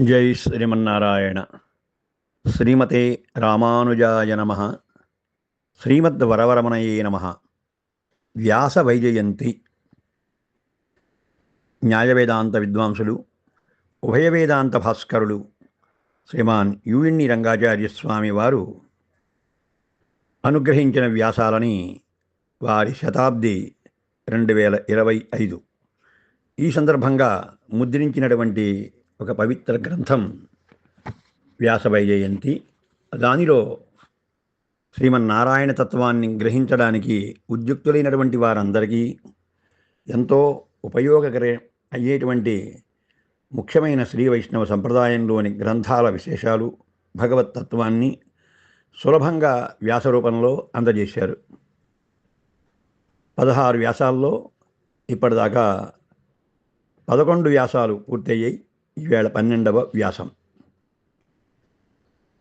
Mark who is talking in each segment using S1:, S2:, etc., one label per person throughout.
S1: జై శ్రీమన్నారాయణ. శ్రీమతే రామానుజాయ నమ. శ్రీమద్వరవరమణయే నమ. వ్యాస వైజయంతి. న్యాయవేదాంత విద్వాంసులు ఉభయ వేదాంత భాస్కరులు శ్రీమాన్ యుఎన్ని రంగాచార్య స్వామి వారు అనుగ్రహించిన వ్యాసాలని వారి శతాబ్ది రెండు వేల ఇరవై ఐదు. ఈ సందర్భంగా ముద్రించినటువంటి ఒక పవిత్ర గ్రంథం వ్యాసవైజయంతి. దానిలో శ్రీమన్నారాయణ తత్వాన్ని గ్రహించడానికి ఉద్యుక్తులైనటువంటి వారందరికీ ఎంతో ఉపయోగకర అయ్యేటువంటి ముఖ్యమైన శ్రీ వైష్ణవ సంప్రదాయంలోని గ్రంథాల విశేషాలు భగవత్ తత్వాన్ని సులభంగా వ్యాసరూపంలో అందజేశారు. పదహారు వ్యాసాల్లో ఇప్పటిదాకా పదకొండు వ్యాసాలు పూర్తయ్యాయి. ఈవేళ పన్నెండవ వ్యాసం.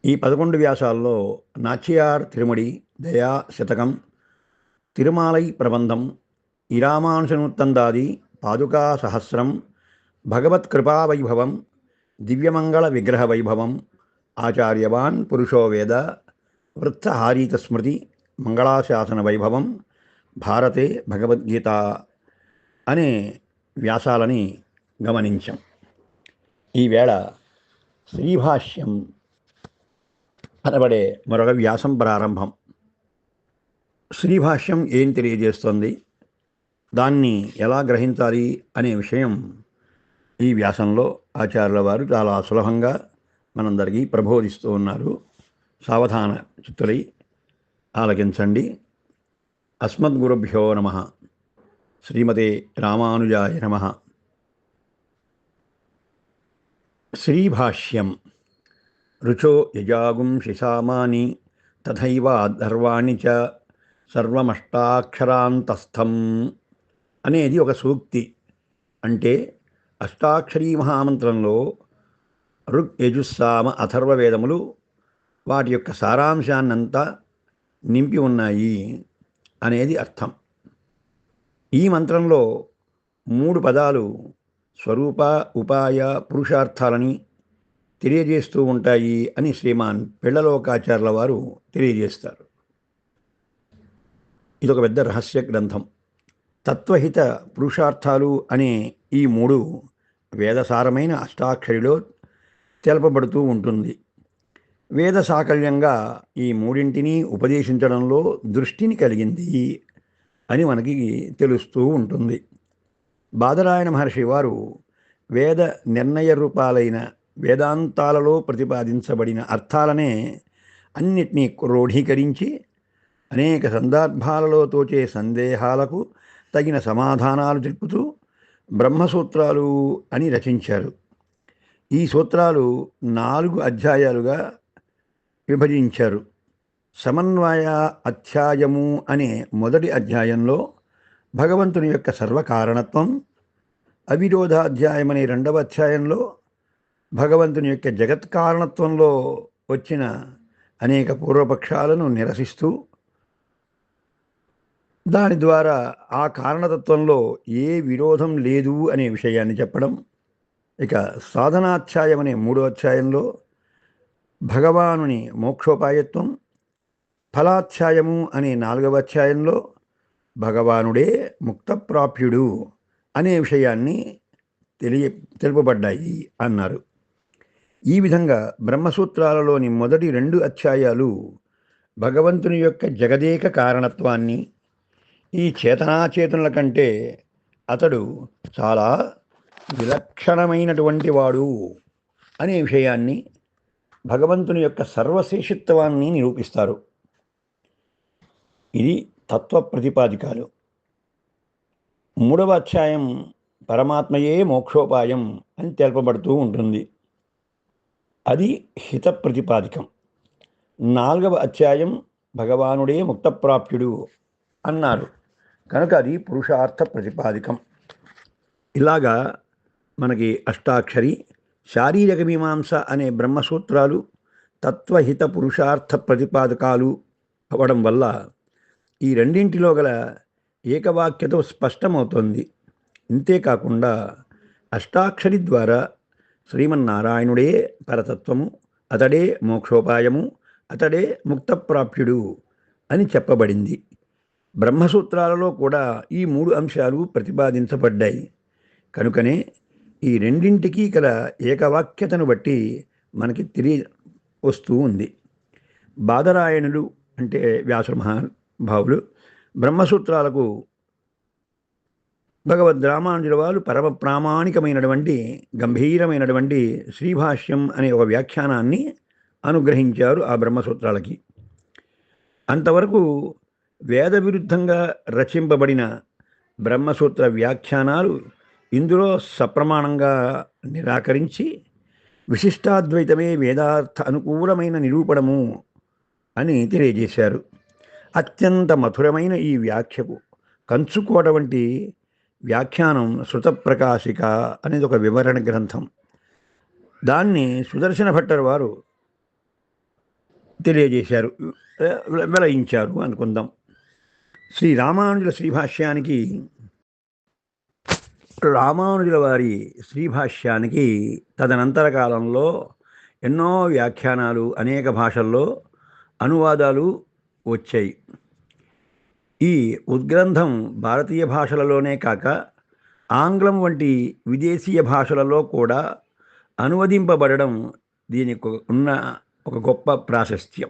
S1: ఈ పదకొండు వ్యాసాల్లో నాచియార్ తిరుమడి దయా శతకం తిరుమాలై ప్రబంధం ఇరామానుషనుత్తందాది పాదుకా సహస్రం భగవత్కృపావైభవం దివ్యమంగళ విగ్రహ వైభవం ఆచార్యవాన్ పురుషో వేద వృత్తహారీత స్మృతి మంగళాశాసన వైభవం భారతే భగవద్గీత అనే వ్యాసాలని గమనించాం. ఈవేళ శ్రీభాష్యం అనబడే మరొక వ్యాసం ప్రారంభం. శ్రీభాష్యం ఏం తెలియజేస్తుంది? దాన్ని ఎలా గ్రహించాలి అనే విషయం ఈ వ్యాసంలో ఆచార్యుల వారు చాలా సులభంగా మనందరికీ ప్రబోధిస్తూ ఉన్నారు. సావధాన చిత్తులై ఆలకించండి. అస్మద్గురుభ్యో నమ. శ్రీమతే రామానుజాయ నమ. శ్రీభాష్యం. రుచో యజాగుంషి సామాని తథైవ అధర్వాణి చ సర్వమష్టాక్షరాంతస్థం అనేది ఒక సూక్తి. అంటే అష్టాక్షరీ మహామంత్రంలో ఋక్ యజుస్సామ అథర్వ వేదములు వాటి యొక్క సారాంశాన్నంతా నింపి ఉన్నాయి అనేది అర్థం. ఈ మంత్రంలో మూడు పదాలు స్వరూప ఉపాయ పురుషార్థాలని తెలియజేస్తూ ఉంటాయి అని శ్రీమాన్ పిళ్ళలోకాచార్యుల వారు తెలియజేస్తారు. ఇదొక పెద్ద రహస్య గ్రంథం. తత్వహిత పురుషార్థాలు అనే ఈ మూడు వేదసారమైన అష్టాక్షరిలో తెలపబడుతూ ఉంటుంది. వేద సాకల్యంగా ఈ మూడింటిని ఉపదేశించడంలో దృష్టిని కలిగింది అని మనకి తెలుస్తూ ఉంటుంది. బాదరాయణ మహర్షి వారు వేద నిర్ణయ రూపాలైన వేదాంతాలలో ప్రతిపాదించబడిన అర్థాలనే అన్నిటినీ క్రోఢీకరించి అనేక సందర్భాలలో తోచే సందేహాలకు తగిన సమాధానాలు తెలుపుతూ బ్రహ్మసూత్రాలు అని రచించారు. ఈ సూత్రాలు నాలుగు అధ్యాయాలుగా విభజించారు. సమన్వయ అధ్యాయము అనే మొదటి అధ్యాయంలో భగవంతుని యొక్క సర్వకారణత్వం అవిరోధాధ్యాయం అనే రెండవ అధ్యాయంలో భగవంతుని యొక్క జగత్ కారణత్వంలో వచ్చిన అనేక పూర్వపక్షాలను నిరసిస్తూ దాని ద్వారా ఆ కారణతత్వంలో ఏ విరోధం లేదు అనే విషయాన్ని చెప్పడం. ఇక సాధనాధ్యాయం అనే మూడో అధ్యాయంలో భగవానుని మోక్షోపాయత్వం ఫలాధ్యాయము అనే నాలుగవ అధ్యాయంలో భగవానుడే ముక్తప్రాప్యుడు అనే విషయాన్ని తెలియ తెలుపబడ్డాయి అన్నారు. ఈ విధంగా బ్రహ్మసూత్రాలలోని మొదటి రెండు అధ్యాయాలు భగవంతుని యొక్క జగదేక కారణత్వాన్ని ఈ చేతనాచేతనుల కంటే అతడు చాలా విలక్షణమైనటువంటి వాడు అనే విషయాన్ని భగవంతుని యొక్క సర్వశేషిత్వాన్ని నిరూపిస్తారు. ఇది తత్వ ప్రతిపాదికాలు. మూడవ అధ్యాయం పరమాత్మయే మోక్షోపాయం అని తెలపబడుతూ ఉంటుంది. అది హిత ప్రతిపాదికం. నాలుగవ అధ్యాయం భగవానుడే ముక్తప్రాప్యుడు అన్నారు. కనుక అది పురుషార్థ ప్రతిపాదికం. ఇలాగా మనకి అష్టాక్షరి శారీరక మీమాంస అనే బ్రహ్మసూత్రాలు తత్వహిత పురుషార్థ ప్రతిపాదకాలు అవ్వడం వల్ల ఈ రెండింటిలో గల ఏకవాక్యతో స్పష్టమవుతోంది. ఇంతేకాకుండా అష్టాక్షరి ద్వారా శ్రీమన్నారాయణుడే పరతత్వము అతడే మోక్షోపాయము అతడే ముక్తప్రాప్యుడు అని చెప్పబడింది. బ్రహ్మసూత్రాలలో కూడా ఈ మూడు అంశాలు ప్రతిపాదించబడ్డాయి. కనుకనే ఈ రెండింటికి గల ఏకవాక్యతను బట్టి మనకి తెలియ వస్తూ ఉంది. బాదరాయణుడు అంటే వ్యాస భావులు. బ్రహ్మసూత్రాలకు భగవద్ రామానుజుల వారు పరమ ప్రామాణికమైనటువంటి గంభీరమైనటువంటి శ్రీభాష్యం అనే ఒక వ్యాఖ్యానాన్ని అనుగ్రహించారు ఆ బ్రహ్మసూత్రాలకి. అంతవరకు వేద విరుద్ధంగా రచింపబడిన బ్రహ్మసూత్ర వ్యాఖ్యానాలు ఇందులో సప్రమాణంగా నిరాకరించి విశిష్టాద్వైతమే వేదార్థ అనుకూలమైన నిరూపణము అని తెలియజేశారు. అత్యంత మధురమైన ఈ వ్యాఖ్యకు. కంచుకోట వంటి వ్యాఖ్యానం శృతప్రకాశిక అనేది ఒక వివరణ గ్రంథం. దాన్ని సుదర్శన భట్టర్ వారు తెలియజేశారు వెలయించారు అనుకుందాం. శ్రీ రామానుజుల శ్రీభాష్యానికి రామానుజుల వారి శ్రీభాష్యానికి తదనంతర కాలంలో ఎన్నో వ్యాఖ్యానాలు అనేక భాషల్లో అనువాదాలు వచ్చాయి. ఈ ఉద్గ్రంథం భారతీయ భాషలలోనే కాక ఆంగ్లం వంటి విదేశీయ భాషలలో కూడా అనువదింపబడడం దీనికి ఉన్న ఒక గొప్ప ప్రాశస్త్యం.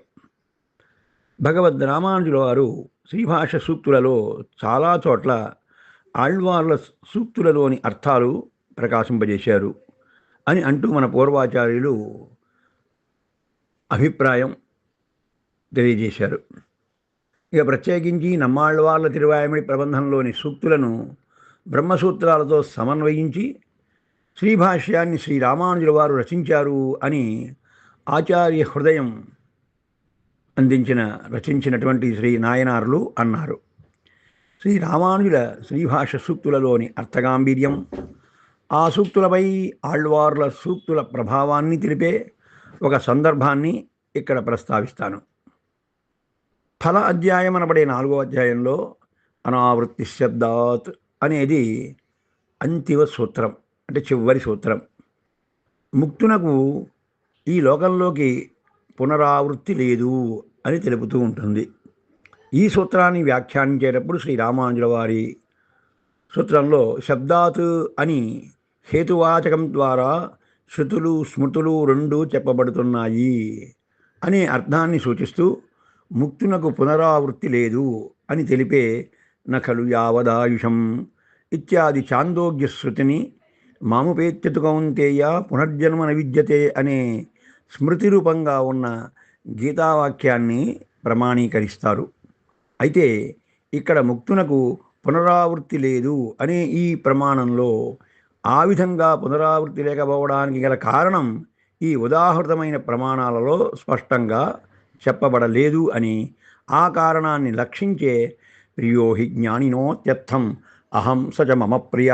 S1: భగవద్ రామానుజుల వారు శ్రీభాష సూక్తులలో చాలా చోట్ల ఆళ్వార్ల సూక్తులలోని అర్థాలు ప్రకాశింపజేశారు అని అంటూ మన పూర్వాచార్యులు అభిప్రాయం. తెలియజేశారు. ఇక ప్రత్యేకించి నమ్మాళ్ళవార్ల తిరువాయమిడి ప్రబంధంలోని సూక్తులను బ్రహ్మసూత్రాలతో సమన్వయించి శ్రీభాష్యాన్ని శ్రీ రామానుజుల వారు రచించారు అని ఆచార్య హృదయం అందించిన రచించినటువంటి శ్రీ నాయనారులు అన్నారు. శ్రీ రామానుజుల శ్రీభాష సూక్తులలోని అర్థగాంభీర్యం ఆ సూక్తులపై ఆళ్వార్ల సూక్తుల ప్రభావాన్ని తెలిపే ఒక సందర్భాన్ని ఇక్కడ ప్రస్తావిస్తాను. ఫల అధ్యాయం అనబడే నాలుగో అధ్యాయంలో అనావృత్తి శబ్దాత్ అనేది అంతిమ సూత్రం అంటే చివరి సూత్రం. ముక్తునకు ఈ లోకంలోకి పునరావృత్తి లేదు అని తెలుపుతూ ఉంటుంది. ఈ సూత్రాన్ని వ్యాఖ్యానించేటప్పుడు శ్రీ రామానుజుల వారి సూత్రంలో శబ్దాత్ అని హేతువాచకం ద్వారా శృతులు స్మృతులు రెండు చెప్పబడుతున్నాయి అనే అర్థాన్ని సూచిస్తూ ముక్తునకు పునరావృత్తి లేదు అని తెలిపే నఖలు యావదాయుషం ఇత్యాది చాందోగ్య శృతిని మాముపేత్యతు కౌంతేయ పునర్జన్మన విద్యతే అనే స్మృతి రూపంగా ఉన్న గీతావాక్యాన్ని ప్రమాణీకరిస్తారు. అయితే ఇక్కడ ముక్తునకు పునరావృత్తి లేదు అనే ఈ ప్రమాణంలో ఆ విధంగా పునరావృత్తి లేకపోవడానికి గల కారణం ఈ ఉదాహృతమైన ప్రమాణాలలో స్పష్టంగా చెప్పబడలేదు అని ఆ కారణాన్ని లక్షించే ప్రియో హి జ్ఞానినోత్యర్థం. అహం సచ మమ ప్రియ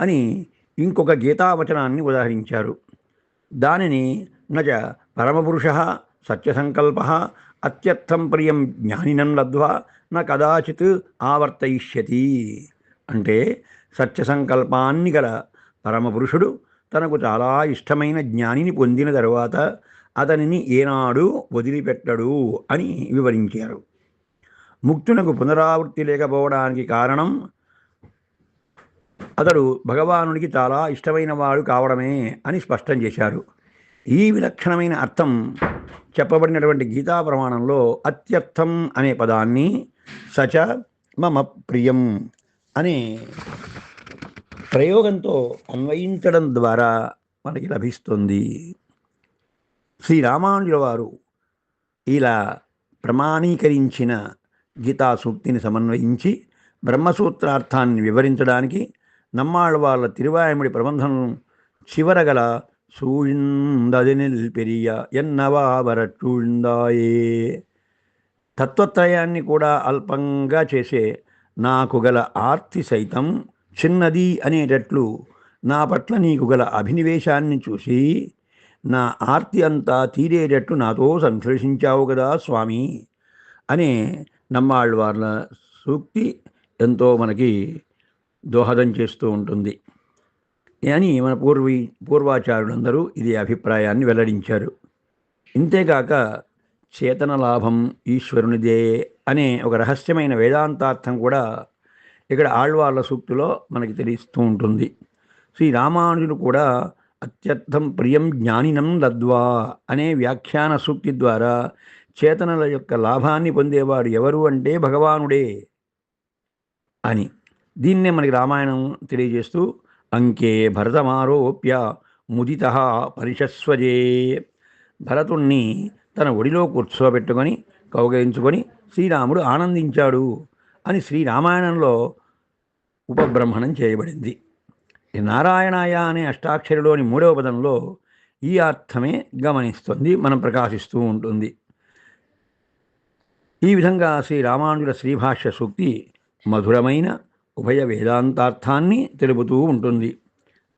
S1: అని ఇంకొక గీతావచనాన్ని ఉదాహరించారు. దానిని నచ పరమపురుష సత్యసంకల్ప అత్యర్థం ప్రియం జ్ఞానినం లద్వా న కదాచిత్ ఆవర్తయిష్యతి. అంటే సత్యసంకల్పాన్ని గల పరమపురుషుడు తనకు చాలా ఇష్టమైన జ్ఞానిని పొందిన తరువాత అతనిని ఏనాడు వదిలిపెట్టడు అని వివరించారు. ముక్తునకు పునరావృత్తి లేకపోవడానికి కారణం అతడు భగవానుడికి చాలా ఇష్టమైన వాడు కావడమే అని స్పష్టం చేశారు. ఈ విలక్షణమైన అర్థం చెప్పబడినటువంటి గీతా ప్రమాణంలో అత్యర్థం అనే పదాన్ని సచ మమ ప్రియం అనే ప్రయోగంతో అన్వయించడం ద్వారా మనకి లభిస్తుంది. శ్రీ రామానుజుల వారు ఇలా ప్రమాణీకరించిన గీతా సూక్తిని సమన్వయించి బ్రహ్మసూత్రార్థాన్ని వివరించడానికి నమ్మాళ్ళ వాళ్ళ తిరువాయముడి ప్రబంధం చివరగల సూయిందదినిల్ పెరియ ఎన్నవావరచూయిందాయే తత్వత్రయాన్ని కూడా అల్పంగా చేసే నాకు గల ఆర్తి సైతం చిన్నది అనేటట్లు నా పట్ల నీకు గల అభినివేశాన్ని చూసి నా ఆర్తి అంతా తీరేటట్టు నాతో సంశ్లేషించావు కదా స్వామి అనే నమ్మాళ్ళవార్ల సూక్తి ఎంతో మనకి దోహదం చేస్తూ ఉంటుంది. అని మన పూర్వీ పూర్వాచారులందరూ ఇది అభిప్రాయాన్ని వెల్లడించారు. ఇంతేకాక చేతన లాభం ఈశ్వరునిదే అనే ఒక రహస్యమైన వేదాంతార్థం కూడా ఇక్కడ ఆళ్వార్ల సూక్తిలో మనకి తెలుస్తూ ఉంటుంది. శ్రీ రామానుజులు కూడా అత్యర్థం ప్రియం జ్ఞానినం లద్వా అనే వ్యాఖ్యాన సూక్తి ద్వారా చేతనల యొక్క లాభాన్ని పొందేవాడు ఎవరు అంటే భగవానుడే అని. దీన్నే మనకి రామాయణం తెలియజేస్తూ అంకే భరతమారోప్య ముదిత పరిషస్వజే భరతుణ్ణి తన ఒడిలో కూర్చోబెట్టుకొని కౌగలించుకొని శ్రీరాముడు ఆనందించాడు అని శ్రీరామాయణంలో ఉపబ్రహ్మణం చేయబడింది. ఈ నారాయణాయ అనే అష్టాక్షరిలోని మూడవ పదంలో ఈ అర్థమే గమనిస్తుంది మనం ప్రకాశిస్తూ ఉంటుంది. ఈ విధంగా శ్రీ రామానుజుల శ్రీభాష్య సూక్తి మధురమైన ఉభయ వేదాంతార్థాన్ని తెలుపుతూ ఉంటుంది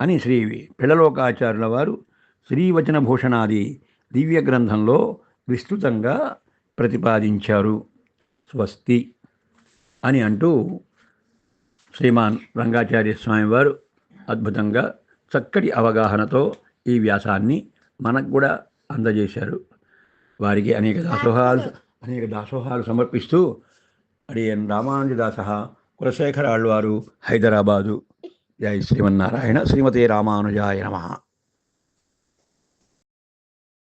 S1: అని శ్రీ పిళ్ళలోకాచార్యుల వారు శ్రీవచన భూషణాది దివ్య గ్రంథంలో విస్తృతంగా ప్రతిపాదించారు. స్వస్తి అని అంటూ శ్రీమాన్ రంగాచార్య స్వామివారు అద్భుతంగా చక్కటి అవగాహనతో ఈ వ్యాసాన్ని మనకు కూడా అందజేశారు. వారికి అనేక దాసోహాలు అనేక దాసోహాలు సమర్పిస్తూ అడియన్ రామానుజదాస కులశేఖర వారు హైదరాబాదు. జై శ్రీమన్నారాయణ. శ్రీమతి రామానుజాయ నమః.